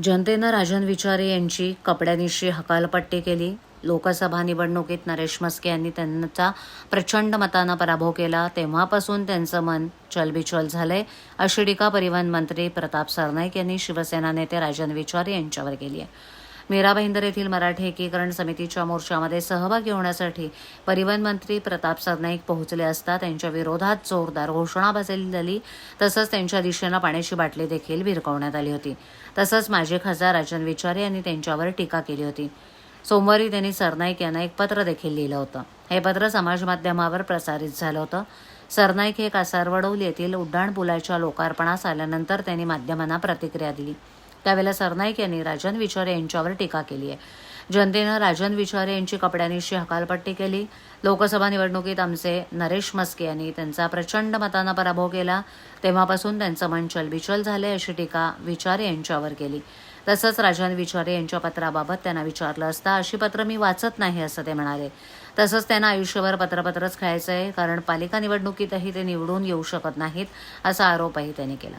जनतेनं राजन विचारे यांची कपड्यानिशी हकालपट्टी केली. लोकसभा निवडणुकीत नरेश मस्के यांनी त्यांचा प्रचंड मतानं पराभव केला. तेव्हापासून त्यांचं मन चलबिचल झालंय अशी टीका परिवहन मंत्री प्रताप सरनाईक यांनी शिवसेना नेते राजन विचारे यांच्यावर केली आहे. मीरा भाईंदर येथील मराठी एकीकरण समितीच्या मोर्चामध्ये सहभागी होण्यासाठी परिवहन मंत्री प्रताप सरनाईक पोहोचले असता त्यांच्या विरोधात जोरदार घोषणाबाजी झाली तसंच त्यांच्या दिशेनं पाण्याची बाटली देखील भिरकवण्यात आली होती. तसंच माजी खासदार राजन विचारे यांनी त्यांच्यावर टीका केली होती. सोमवारी त्यांनी सरनाईक यांना एक पत्र देखील लिहिलं होतं. हे पत्र समाजमाध्यमावर प्रसारित झालं होतं. सरनाईक हे कासारवडौल येथील उड्डाणपुलाच्या लोकार्पणास आल्यानंतर त्यांनी माध्यमांना प्रतिक्रिया दिली. त्यावेळेला सरनाईक यांनी राजन विचारे यांच्यावर टीका केली आहे. जनतेनं राजन विचारे यांची कपड्यांनीशी हकालपट्टी केली. लोकसभा निवडणुकीत आमचे नरेश मस्के यांनी त्यांचा प्रचंड मतानं पराभव केला. तेव्हापासून त्यांचं मन चलबिचल झाले अशी टीका विचारे यांच्यावर केली. तसंच राजन विचारे यांच्या पत्राबाबत त्यांना विचारलं असता अशी पत्र मी वाचत नाही असं ते म्हणाले. तसंच त्यांना आयुष्यभर पत्रपत्रच खेळायचं आहे कारण पालिका निवडणुकीतही ते निवडून येऊ शकत नाहीत असा आरोपही त्यांनी केला.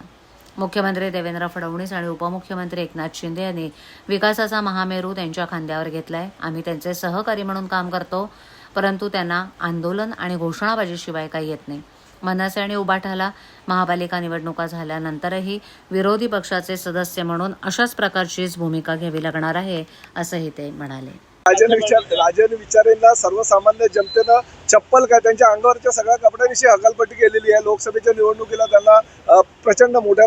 मुख्यमंत्री देवेंद्र फडणवीस आणि उपमुख्यमंत्री एकनाथ शिंदे यांनी विकासाचा महामेरू त्यांच्या खांद्यावर घेतलाय. आम्ही त्यांचे सहकारी म्हणून काम करतो परंतु त्यांना आंदोलन आणि घोषणाबाजीशिवाय काही येत नाही. मनसे आणि उबाठाला महापालिका निवडणुका झाल्यानंतरही विरोधी पक्षाचे सदस्य म्हणून अशाच प्रकारचीच भूमिका घ्यावी लागणार आहे असंही ते म्हणाले. राजन विचार राजन विचारेंना सर्वसामान्य जनतेनं चप्पल काय त्यांच्या अंगावरच्या सगळ्या कपड्यांविषयी हकालपट्टी केलेली आहे. लोकसभेच्या निवडणुकीला त्यांना प्रचंड मोठ्या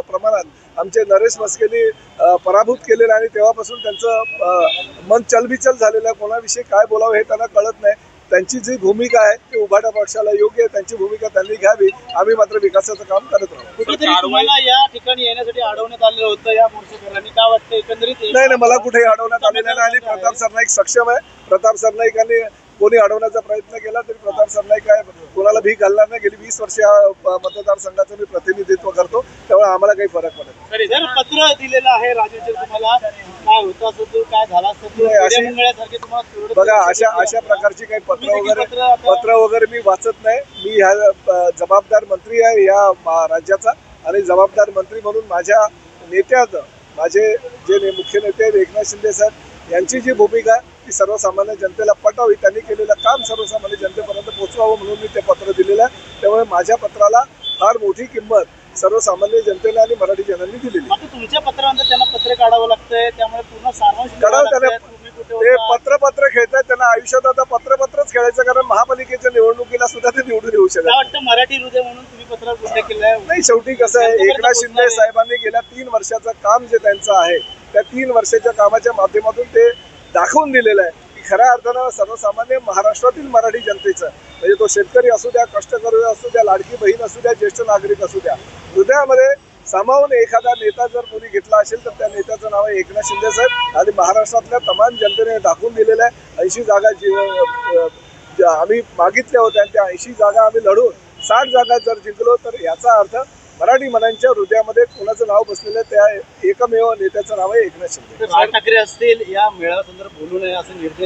प्रमाणात आमचे नरेश मस्केनी पराभूत केलेलं आहे आणि तेव्हापासून त्यांचं मन चलबिचल झालेलं आहे. कोणाविषयी काय बोलावं हे त्यांना कळत नाही. त्यांची जी भूमिका आहे ती उभाटा पक्षाला योग्य आहे. त्यांची भूमिका त्यांनी घ्यावी. आम्ही मात्र विकासाचं काम करत राहू. या ठिकाणी येण्यासाठी अडवण्यात आलेलं होतं या काय वाटतं एकंदरीत नाही नाही मला कुठेही अडवण्यात आलेलं नाही. आणि प्रताप सरनाईक सक्षम आहे. प्रताप सरनाईकांनी कोणी अडवण्याचा प्रयत्न केला तरी प्रताप सरनाईक काय कोणाला भीक घालणार नाही. गेली वीस वर्ष या मतदारसंघाचं मी प्रतिनिधित्व करतो. त्यामुळे आम्हाला काही फरक पडत पत्र दिलेलं आहे राजेश तुम्हाला काय होतं झाला बघा अशा अशा. प्रकारची काही पत्र वगैरे पत्र वगैरे मी वाचत नाही. मी ह्या जबाबदार मंत्री आहे या राज्याचा आणि जबाबदार मंत्री म्हणून माझ्या नेत्यात माझे जे मुख्य नेते एकनाथ शिंदे साहेब यांची जी भूमिका आहे ती सर्वसामान्य जनतेला पटावी त्यांनी केलेलं काम सर्वसामान्य जनतेपर्यंत पोहोचवावं म्हणून मी ते पत्र दिलेलं आहे. त्यामुळे माझ्या पत्राला फार मोठी किंमत सर्वसामान्य जनतेने आणि मराठी जनांनी दिलेली तुमच्या पत्रानंतर त्यांना पत्र काढावं लागतंय त्यामुळे पूर्ण सारांश ते? पत्र पत्र खेळतात त्यांना आयुष्यात आता पत्र पत्रच खेळायचं कारण महापालिकेच्या निवडणुकीला सुद्धा ते निवडून येऊ शकत काय नाही. वाटतं मराठी हृदय म्हणून तुम्ही केलाय? नाही शेवटी कसं आहे एकनाथ शिंदे साहेबांनी गेल्या तीन वर्षाचं काम जे त्यांचं आहे त्या तीन वर्षाच्या कामाच्या माध्यमातून ते दाखवून दिलेलं आहे की खऱ्या अर्थानं सर्वसामान्य महाराष्ट्रातील मराठी जनतेचं म्हणजे तो शेतकरी असू द्या कष्टकरी असू द्या लाडकी बहीण असू द्या ज्येष्ठ नागरिक असू द्या हृदयामध्ये सामावून एखादा नेता जर कोणी घेतला असेल तर त्या नेत्याचं नाव आहे एकनाथ शिंदे साहेब. आणि महाराष्ट्रातल्या तमाम जनतेने दाखवून दिलेलं आहे ऐंशी जागा जी ज्या आम्ही मागितल्या होत्या आणि त्या ऐंशी जागा आम्ही लढून साठ जागा जर जिंकलो तर याचा अर्थ मराठी मनांच्या हृदयामध्ये कोणाचं नाव बसलेलं त्या एकमेव नेत्याचं नाव आहे एकनाथ शिंदे. राज ठाकरे असतील या मेळाव्यासंदर्भात बोलू नये असं निर्देश